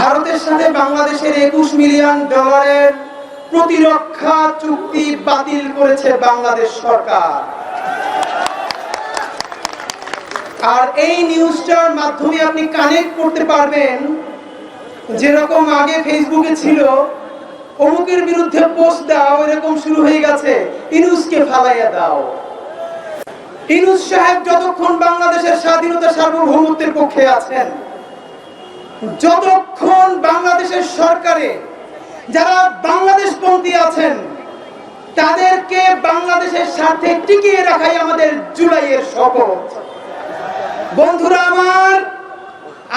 ভারতের সাথে বাংলাদেশের একুশ মিলিয়ন ডলারের প্রতিরক্ষা চুক্তি বাতিল করেছে বাংলাদেশ সরকার। আর এই নিউজটার মাধ্যমে আপনি কানেক্ট করতে পারবেন যেরকম আগে ফেসবুকে ছিল, অমুকের বিরুদ্ধে পোস্ট দাও, এরকম শুরু হয়ে গেছে, ইনুসকে ফালাইয়া দাও। ইনুস সাহেব যতক্ষণ বাংলাদেশের স্বাধীনতা সার্বভৌমত্বের পক্ষে আছেন যতক্ষণ বাংলাদেশের সরকারে যারা বাংলাদেশ পন্থী আছেন, তাদেরকে বাংলাদেশের স্বার্থে টিকিয়ে রাখাই আমাদের জুলাইয়ের শপথ। বন্ধুরা আমার,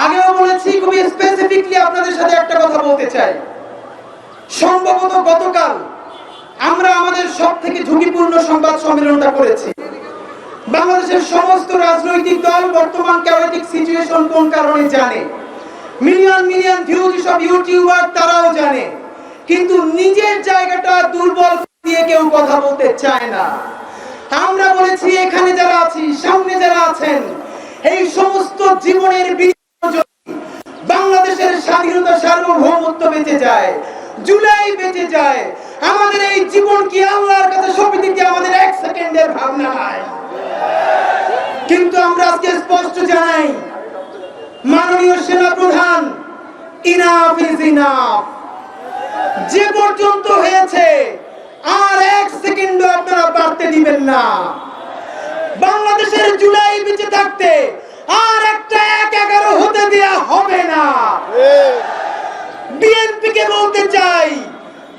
আগেও বলেছি, খুবই স্পেসিফিকলি আপনাদের সাথে একটা কথা বলতে চাই। সম্ভবত গতকাল আমরা আমাদের সব থেকে ঝুঁকিপূর্ণ সংবাদ সম্মেলনটা করেছি। বাংলাদেশের সমস্ত রাজনৈতিক দল বর্তমান ক্যাওয়েটিক সিচুয়েশন কোন কারণে জানে? মিলিয়ন মিলিয়ন ভিউজ সব ইউটিউবার তারাও জানে। কিন্তু নিজের জায়গাটা দুর্বল দিয়ে কেউ কথা বলতে চায় না। আমরা বলেছি, এখানে যারা আছি, সামনে যারা আছেন, এই সমস্ত জীবনের বাংলাদেশের স্বাধীনতা সার্বভৌমত্ব বেঁচে যায়, জুলাই বেঁচে যায়। আমাদের এই জীবন কি আল্লাহর কাছে সঁপে দিতে আমাদের এক সেকেন্ডের ভাবনা? নাই কিন্তু আমরা আজকে স্পষ্ট জানাই মাননীয় সেনা প্রধান ইনাফ ইজ ইনাফ যে পর্যন্ত হয়েছে আর এক সেকেন্ড আপনারা বাড়তে দিবেন না। বাংলাদেশের জুলাই বেঁচে থাকতে আর একটা এক এগারো হতে দেয়া হবে না। বিএনপি কে বলতে চাই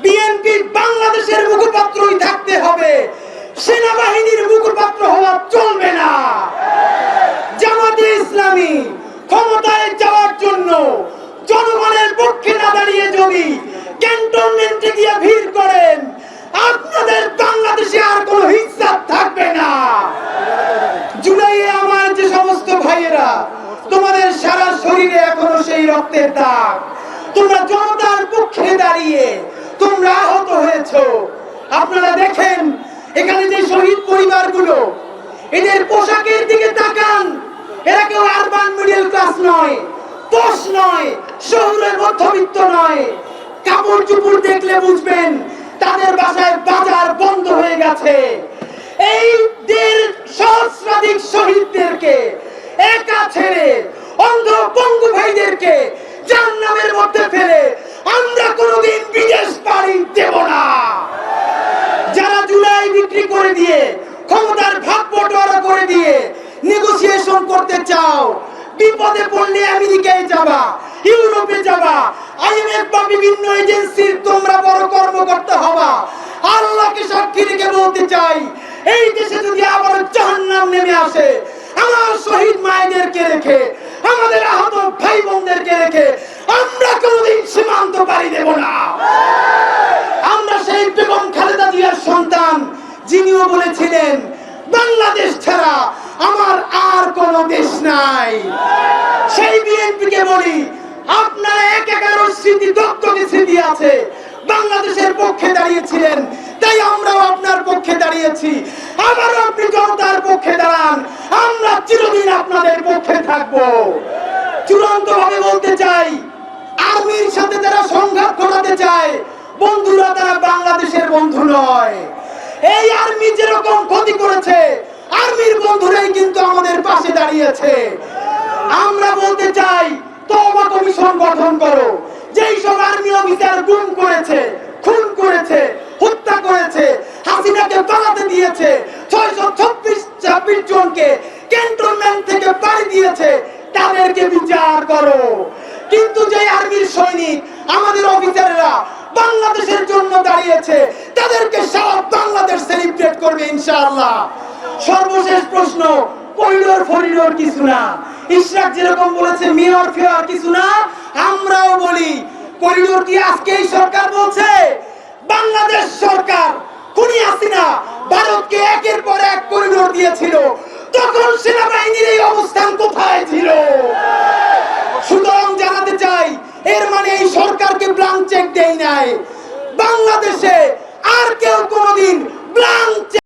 বিএনপি বাংলাদেশের জনগণের পক্ষে না দাঁড়িয়ে যদি ক্যান্টনমেন্টে গিয়ে ভিড় করেন, আপনাদের বাংলাদেশে আর কোনো হিসাব থাকবে না। জুলাইয়ে আমার যে সমস্ত ভাইয়েরা, তোমাদের সারা শরীরে এখনও সেই রক্তের দাগ। তোমরা জনতার পক্ষে দাঁড়িয়ে তোমরা আহত হয়েছো। আপনারা দেখেন, এখানে যে শহীদ পরিবারগুলো, এদের পোশাকের দিকে তাকান। এরা কেউ আরবান মিডল ক্লাস নয়। পোষ নয়, শহরের মধ্যবিত্ত নয়। কাপড় চুপড় দেখলে বুঝবেন তাদের বাসায় বাজার বন্ধ হয়ে গেছে। এই দেড় সহস্রাধিক শহীদদেরকে, একা ছেড়ে অন্ধ পঙ্গু ভাইদেরকে জাহান্নামের মধ্যে ফেলে আমরা কোনোদিন বিদেশ পাড়ি দেব না। যারা জুলাই বিক্রি করে দিয়ে, ক্ষমতার ভাগ বটোয়ারা করে দিয়ে নেগোসিয়েশন করতে চাও বিপদে পড়লে আমেরিকায় যাবা, ইউরোপে যাবা, আইএমএফ বা বিভিন্ন এজেন্সির তোমরা বড় কর্মকর্তা হবা। আল্লাহকে সাক্ষী রেখে বলতে চাই, এই দেশে যদি আবার জাহান্নাম নেমে আসে, আমার শহীদ মায়েদেরকে রেখে, আমাদের আহত ভাই বোনদেরকে রেখে, আমরা কোনোদিন সীমান্ত পাড়ি দেব না। আমরা সেই বেগম খালেদা জিয়ার সন্তান, যিনিও বলেছিলেন, বাংলাদেশ ছাড়া আমার আর কোনো দেশ নাই। সেই বিএনপি কে বলি, আপনারা এক এগারো স্মৃতি দত্তকে স্মৃতি আছে, বাংলাদেশের পক্ষে দাঁড়িয়েছিলেন, তাই আমরাও আপনার পক্ষে দাঁড়িয়েছি। আবারও আপনি জনতার পক্ষে দাঁড়ান, আমরা চিরদিন আপনাদের পক্ষে থাকব। চূড়ান্ত ভাবে বলতে চাই, আর্মির সাথে যারা সংঘাত ঘটাতে চায়, বন্ধুরা তারা বাংলাদেশের বন্ধু নয়। এই আর্মি যেরকম ক্ষতি করেছে আর্মির বন্ধুরাই কিন্তু আমাদের পাশে দাঁড়িয়েছে। আমরা বলতে চাই, তওবা কমিশন গঠন করো। যেই সব আর্মি অফিসার গুম করেছে, খুন করেছে, হত্যা করেছে, হাসিনাকে পালাতে দিয়েছে, ছয়শো ছব্বিশ ছাব্বিশ জনকে ক্যান্টনমেন্ট থেকে পাড়ি দিয়েছে, তাদেরকে বিচার করো। কিন্তু যে আর্মির সৈনিক, আমাদের অফিসাররা বাংলাদেশের জন্য দাঁড়িয়েছে, তাদেরকে সারা বাংলাদেশ সেলিব্রেট করবে ইনশাআল্লাহ। সর্বশেষ প্রশ্ন করিডোর ফরিডোর কিছু না। ইশরাক যেরকম বলেছে মেয়র ফেয়ার কিছু না, আমরাও বলি, করিডোর কি আজকে এই সরকার বলছে? বাংলাদেশ সরকার, খুনি হাসিনা, ভারতকে একের পর এক করিডোর দিয়েছিল। তখন সেনাবাহিনীর এই অবস্থান কোথায় ছিল? সুতরাং জানাতে চাই, এর মানে এই সরকারকে ব্লাঙ্ক চেক দেয় নাই। বাংলাদেশে আর কেউ কোনোদিন ব্লাঙ্ক